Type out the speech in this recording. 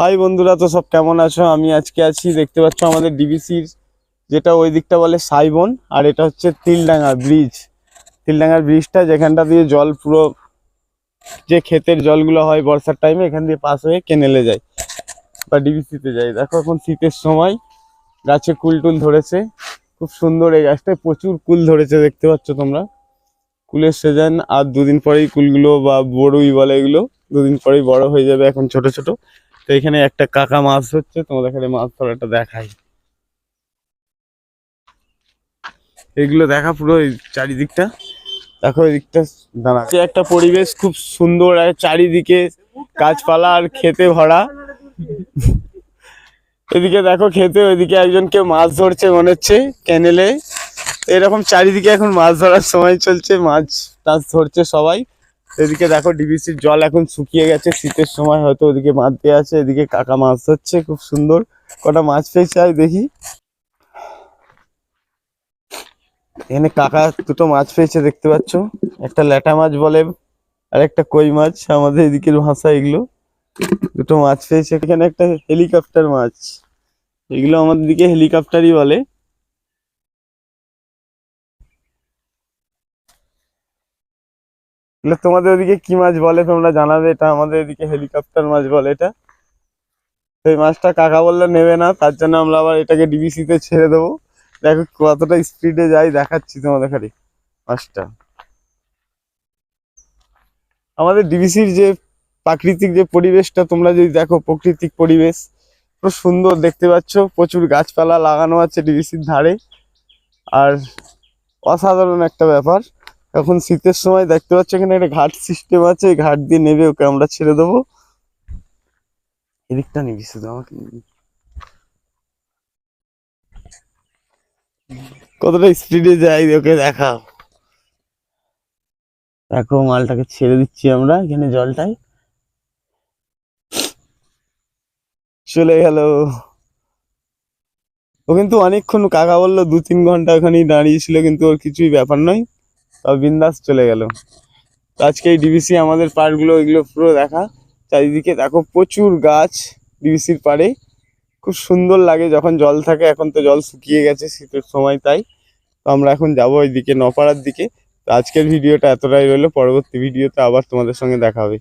High বন্ধুরা, তো সব কেমন আছো? আমি আজকে আছি, দেখতে পাচ্ছ আমাদের ডিবিসির যেটা ওই দিকটা বলে সাইবন, আর এটা হচ্ছে তিলডাঙ্গা ব্রিজ। তিলডাঙ্গার ব্রিজটা যেখানটা দিয়ে জল পুরো, যে ক্ষেতের জলগুলো হয় বর্ষার টাইমে এখান দিয়ে পাস হয়ে কেনেলে যায়। বা ডিবিসিতে যায়। দেখো এখন শীতের সময়, গাছে কুল টুল ধরেছে। খুব সুন্দর এই গাছটায় প্রচুর কুল ধরেছে, দেখতে পাচ্ছ তোমরা। কুলের সিজন আর দুদিন পরেই কুলগুলো বা বড়ুই বলে এগুলো, দুদিন পরেই বড় হয়ে যাবে এখন ছোট ছোট। তো এখানে একটা কাকা মাছ হচ্ছে, তোমাদের এখানে মাছ ধরাটা দেখাই। এগুলো দেখা পুরো চারিদিকটা। দেখো এই দিকটা দাঁড়া একটা পরিবেশ খুব সুন্দর, আর চারিদিকে গাছপালা আর খেতে ভরা। এদিকে দেখো খেতে, ওইদিকে একজন কেউ মাছ ধরছে, মনে হচ্ছে ক্যানেলে এরকম চারিদিকে এখন মাছ ধরার সময় চলছে, মাছ টাছ ধরছে সবাই। এদিকে দেখো ডিবিসির জল এখন শুকিয়ে গেছে, শীতের সময় হয়তো ওদিকে মাছ দিয়ে আছে, এদিকে কাকা মাছ ধরছে, খুব সুন্দর। কটা মাছ পেয়েছে আর দেখি। এখানে কাকা দুটো মাছ পেয়েছে দেখতে পাচ্ছ, একটা ল্যাটা মাছ বলে আর একটা কই মাছ, আমাদের এদিকের ভাষা এগুলো। দুটো মাছ পেয়েছে, এখানে একটা হেলিকপ্টার মাছ। এগুলো আমাদের দিকে হেলিকপ্টারই বলে। এগুলো তোমাদের ওদিকে কি মাছ বলে? তোমরা জানাবে, এটা আমাদের এদিকে হেলিকপ্টার মাছ বলে এটা। তো এই মাছটা কাকা বললে, নেবে না। তার জন্য আমরা আবার এটাকে ডিবিসিতে ছেড়ে দেবো। দেখো কতটা স্পিডে যাই, দেখাচ্ছি তোমাদের খালি মাছটা। আমাদের ডিবিসির যে প্রাকৃতিক যে পরিবেশটা, তোমরা যদি দেখো প্রাকৃতিক পরিবেশ পুরো সুন্দর দেখতে পাচ্ছ। প্রচুর গাছপালা লাগানো আছে ডিবিসির ধারে। আর অসাধারণ একটা ব্যাপার। এখন শীতের সময় দেখতে পাচ্ছ এখানে একটা ঘাট সিস্টেম আছে ঘাট দিয়ে নেবে ওকে আমরা ছেড়ে দেবো। এদিকটা নিবি শুধু আমাকে। কতটা স্পিডে যাই ওকে দেখাও। দেখো মালটাকে ছেড়ে দিচ্ছি আমরা এখানে জলটাই চলে গেল। ও কিন্তু অনেকক্ষণ কাকা বলল দু তিন ঘণ্টা ওখানেই দাঁড়িয়েছিল কিন্তু ওর কিছুই ব্যাপার নয়। তবে বিন্দাস চলে গেল। আজকে এই ডিবিসি আমাদের পাড়গুলো, এগুলো পুরো দেখা। চারিদিকে দেখো প্রচুর গাছ ডিবিসির পাড়ে। খুব সুন্দর লাগে যখন জল থাকে, এখন তো জল শুকিয়ে গেছে, শীতের সময় তাই। তো আমরা এখন যাব ওইদিকে, নপাড়ার দিকে। তো আজকের ভিডিওটা এতটাই রইল, পরবর্তী ভিডিওতে আবার তোমাদের সঙ্গে দেখা হবে।